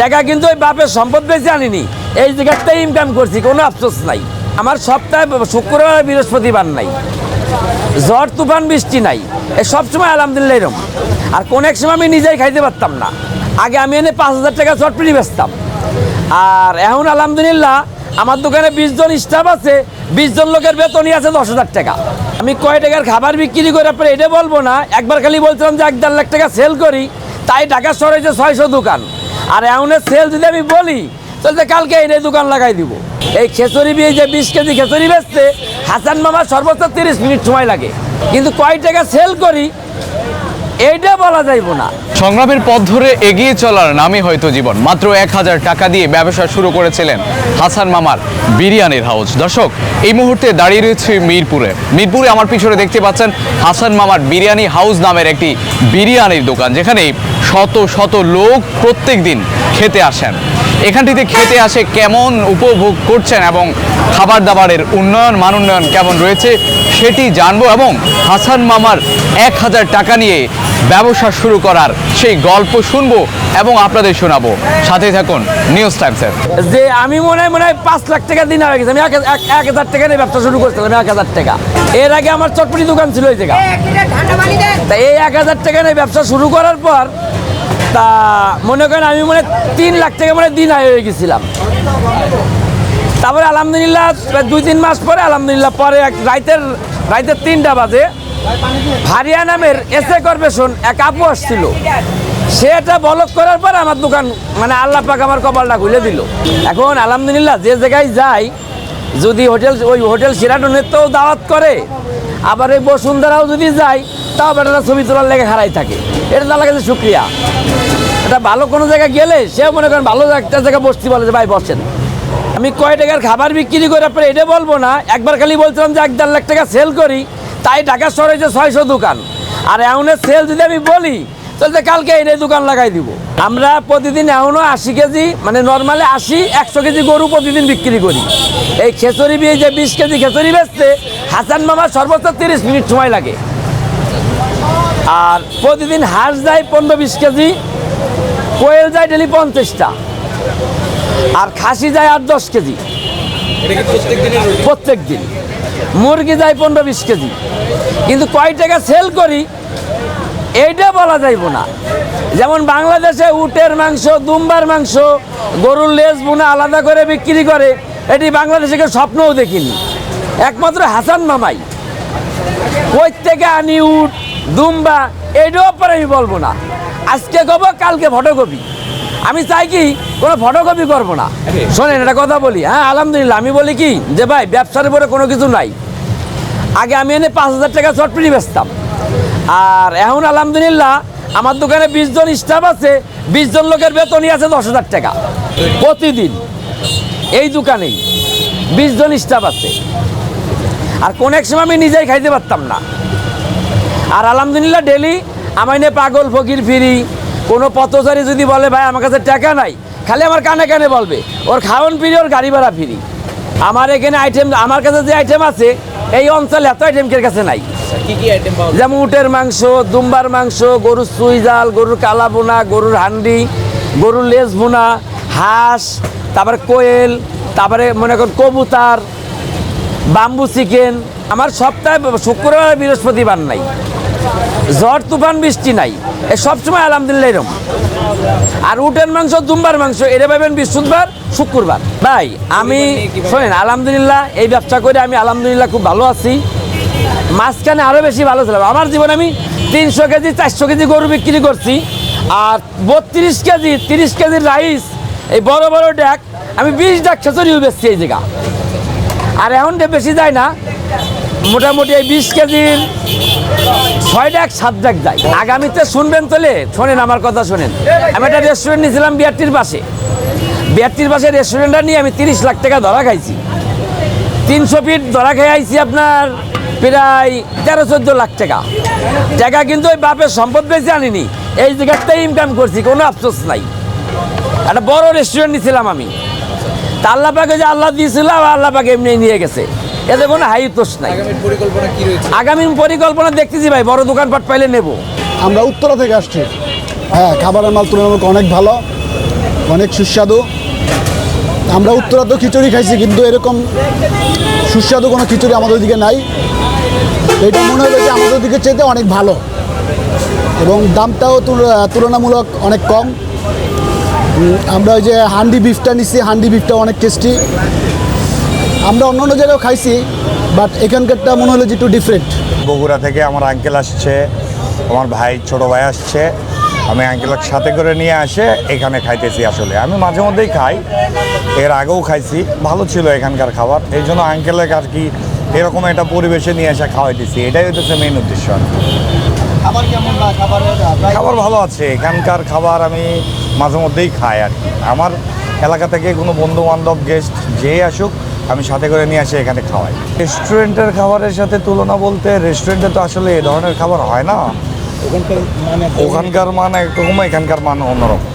টাকা কিন্তু ওই বাপের সম্পদ বেঁচে আনিনি। এই জায়গাটাই ইনকাম করছি, কোনো আফসোস নাই। আমার সপ্তাহে শুক্রবার বৃহস্পতিবার নাই। ঝড়, তুফান, বৃষ্টি নাই। এ সবসময় আলহামদুলিল্লাহ এরম। আর কোন এক সময় আমি নিজেই খাইতে পারতাম না। আগে আমি এনে পাঁচ হাজার টাকা চটপিটি বেচতাম। আর এখন আলহামদুলিল্লাহ আমার দোকানে বিশ জন স্টাফ আছে, বিশ জন লোকের বেতনই আছে দশ হাজার টাকা। আমি কয় টাকার খাবার বিক্রি করে আপনার এটা বলব না, একবার খালি বলছিলাম যে এক দেড় লাখ টাকা সেল করি, তাই ঢাকা শহরে যে ছয়শো দোকান আর এমনের সেল যদি আমি বলি, তাহলে কালকে এই দোকান লাগাই দিব। এই খেচুরি বিয়ে যে বিশ কেজি খেচুরি বেচতে হাসান মামা সর্বোচ্চ তিরিশ মিনিট সময় লাগে। কিন্তু কয় টাকা সেল করি, এইটা বলা যাইব না। সংগ্রামের পথ ধরে এগিয়ে চলার নামই হয়তো জীবন। মাত্র এক হাজার টাকা দিয়ে ব্যবসা শুরু করেছিলেন হাসান মামার বিরিয়ানির হাউস। দর্শক, এই মুহূর্তে দাঁড়িয়ে রয়েছে মিরপুরে। মিরপুরে আমার পিছনে দেখতে পাচ্ছেন হাসান মামার বিরিয়ানি হাউস নামের একটি বিরিয়ানির দোকান যেখানে শত শত লোক প্রত্যেক দিন খেতে আসেন। এখানটিতে খেতে আসে কেমন উপভোগ করছেন এবং খাবার দাবারের উন্নয়ন মান উন্নয়ন কেমন রয়েছে সেটি জানব এবং হাসান মামার এক হাজার টাকা নিয়ে ব্যবসা শুরু করার সেই গল্প শুনব এবং আপনাদের শোনাবো। সাথে থাকুন নিউজ টাইমসের যে আমি মনে হয় মনে হয় পাঁচ লাখ টাকা দিন হয়ে গেছে। আমি এক হাজার টাকা নিয়ে ব্যবসা শুরু করছিলাম এক হাজার টাকা। এর আগে আমার চটপটি দোকান ছিল ওই জায়গা তা এই এক হাজার টাকা নিয়ে ব্যবসা শুরু করার পর তা মনে করেন আমি মনে হয় তিন লাখ টাকা মানে দিন আয় হয়ে গেছিলাম। তারপরে আলহামদুলিল্লাহ দুই তিন মাস পরে আলহামদুলিল্লাহ পরে এক রাইতের রাইতের তিনটা বাজে। ভারিয়া নামের এসএ কর্পোরেশন এক আপু আসছিল। সে এটা বলক করার পর আমার দোকান মানে আল্লাহ পাক আমার কপালটা খুলে দিল। এখন আলহামদুলিল্লাহ, যে জায়গায় যাই, যদি হোটেল, ওই হোটেল সিরাটনের তো দাওয়াত করে, আবার এই বসুন্ধরাও যদি যাই, তাও বেটারা ছবি তোলার লেগে হারাই থাকে। এটা তার কাছে শুক্রিয়া। এটা ভালো কোনো জায়গায় গেলে সেও মনে করেন ভালো একটা জায়গায় বসতে বলে যে, ভাই, বসেন। আমি কয় টাকার খাবার বিক্রি করে আপনার এটা বলব না, একবার খালি বলছিলাম যে, এক দেড় লাখ টাকা সেল করি। তাই ঢাকা শহরে যে ছয়শো দোকান, আর এমনের সেল যদি আমি বলি, তাহলে কালকে এই দোকান লাগাই দিব। আমরা প্রতিদিন এমনও আশি কেজি মানে নর্মালি আশি, একশো কেজি গরু প্রতিদিন বিক্রি করি। এই খেচুরি বিয়ে যে বিশ কেজি খেচুরি বেচতে, হাসান মামার সর্বোচ্চ তিরিশ মিনিট সময় লাগে। আর প্রতিদিন হাঁস যায় পনেরো বিশ কেজি, কোয়েল যায় ডেলি পঞ্চাশটা, আর খাসি যায় আট দশ কেজি। প্রত্যেক দিন মুরগি যায় পনেরো বিশ কেজি। কিন্তু কয় টাকা সেল করি, এইটা বলা যাইব না। যেমন বাংলাদেশে উটের মাংস, দুম্বার মাংস, গরুর লেজ বোনা আলাদা করে বিক্রি করে, এটি বাংলাদেশে কেউ স্বপ্নও দেখিনি। একমাত্র হাসান মামাই। থেকে আনি উট, দুম্বা, এইটাও পরে আমি বলব না। আজকে কব কালকে ফটোকপি আমি চাই কি কোনো ফটোকপি করব না। শোনেন একটা কথা বলি হ্যাঁ আলহামদুলিল্লাহ আমি বলি কি যে ভাই ব্যবসার উপরে কোনো কিছু নাই। আগে আমি এনে পাঁচ হাজার টাকা চটপিটি বেচতাম। আর এখন আলহামদুলিল্লাহ আমার দোকানে বিশ জন স্টাফ আছে বিশ জন লোকের বেতনই আছে দশ হাজার টাকা প্রতিদিন। এই দোকানেই বিশ জন স্টাফ আছে। আর কোন এক সময় আমি নিজেই খাইতে পারতাম না। আর আলহামদুলিল্লাহ ডেলি আমার পাগল ফকির ফিরি কোনো পথচারী যদি বলে ভাই আমার কাছে টাকা নাই। খালি আমার কানে কানে বলবে ওর খাওয়ান ফিরি ওর গাড়ি ভাড়া ফিরি। আমার এখানে আইটেম আমার কাছে যে আইটেম আছে এই অঞ্চলে এত আইটেম কের কাছে নাই। পাওয়া যেমন উটের মাংস দুম্বার মাংস গরুর সুই জাল গরুর কালা বোনা গরুর হান্ডি গরুর লেজ বোনা হাঁস তারপরে কোয়েল তারপরে মনে করুন কবুতার বাম্বু চিকেন। আমার সপ্তাহে শুক্রবার বৃহস্পতিবার নাই। ঝড় তুফান, বৃষ্টি নাই। এ সবসময় আলহামদুলিল্লাহ এরকম আর উটের মাংস, দুম্বার মাংস, এটা পাবেন বৃহস্পতিবার শুক্রবার ভাই, আমি শোনেন, আলহামদুলিল্লাহ এই ব্যবসা করে আমি আলহামদুলিল্লাহ খুব ভালো আছি। মাঝখানে আরও বেশি ভালো ছিলাম। আমার জীবনে আমি তিনশো কেজি, চারশো কেজি গরু বিক্রি করছি। আর বত্রিশ কেজি, তিরিশ কেজির রাইস, এই বড় বড় ড্যাক আমি বিশ ডাক খেচুরিও বেচছি এই জায়গা। আর এখন বেশি যায় না। মোটামুটি এই বিশ কেজির ছয় ডাক, সাত ডাক যায়। আগামীতে শুনবেন তোলে শোনেন, আমার কথা শোনেন। আমি একটা রেস্টুরেন্ট নিয়েছিলাম বিআরটির পাশে। বিআরটির পাশে রেস্টুরেন্টটা নিয়ে আমি তিরিশ লাখ টাকা ধরা খাইছি। তিনশো ফিট ধরা খেয়ে আইছি আপনার প্রায় তেরো, চোদ্দ লাখ টাকা। টাকা কিন্তু ওই বাপের সম্পদ বেশি আনিনি। এই জায়গাটাই ইনকাম করছি, কোনো আফসোস নাই। একটা বড় রেস্টুরেন্ট নিয়েছিলাম আমি। তা আল্লাহ পাকে যে আল্লাহ দিয়েছিল আল্লাহ পাকে এমনি নিয়ে গেছে। এতে কোনো হাইতোষ নাই। আগামীর পরিকল্পনা কি রয়েছে? আগামী পরিকল্পনা দেখতেছি ভাই বড় দোকানপাট পাইলে নেব। আমরা উত্তরা থেকে আসছি। হ্যাঁ খাবারের মাল তুলনামূলক অনেক ভালো অনেক সুস্বাদু। আমরা উত্তরা তো খিচুড়ি খাইছি কিন্তু এরকম সুস্বাদু কোনো খিচুড়ি আমাদের দিকে নাই। এটা মনে হলো যে আমাদের দিকে চাইতে অনেক ভালো। এবং দামটাও তুল- তুলনামূলক অনেক কম। আমরা ওই যে হান্ডি বিফটা নিচ্ছি হান্ডি বিফটা অনেক টেস্টি আমরা অন্য অন্য জায়গায় খাইছি বাট এখানকারটা মনে হলো যে একটু ডিফারেন্ট বগুড়া থেকে আমার আঙ্কেল আসছে আমার ভাই ছোট ভাই আসছে আমি আঙ্কেলের সাথে করে নিয়ে আসে এখানে খাইতেছি আসলে। আমি মাঝে মধ্যেই খাই এর আগেও খাইছি ভালো ছিল এখানকার খাবার এই জন্য আঙ্কেলের আর কি এরকম একটা পরিবেশে নিয়ে এসে খাওয়াইতেছি এটাই হচ্ছে মেইন উদ্দেশ্য। খাবার ভালো আছে এখানকার খাবার আমি মাঝে মধ্যেই খাই আর কি। আমার এলাকা থেকে কোনো বন্ধু বান্ধব গেস্ট যে আসুক আমি সাথে করে নিয়ে আসি এখানে খাওয়াই। রেস্টুরেন্টের খাবারের সাথে তুলনা বলতে রেস্টুরেন্টে তো আসলে এ ধরনের খাবার হয় না। ওখানকার মানে ওখানকার মান একরকম এখানকার মান অন্যরকম।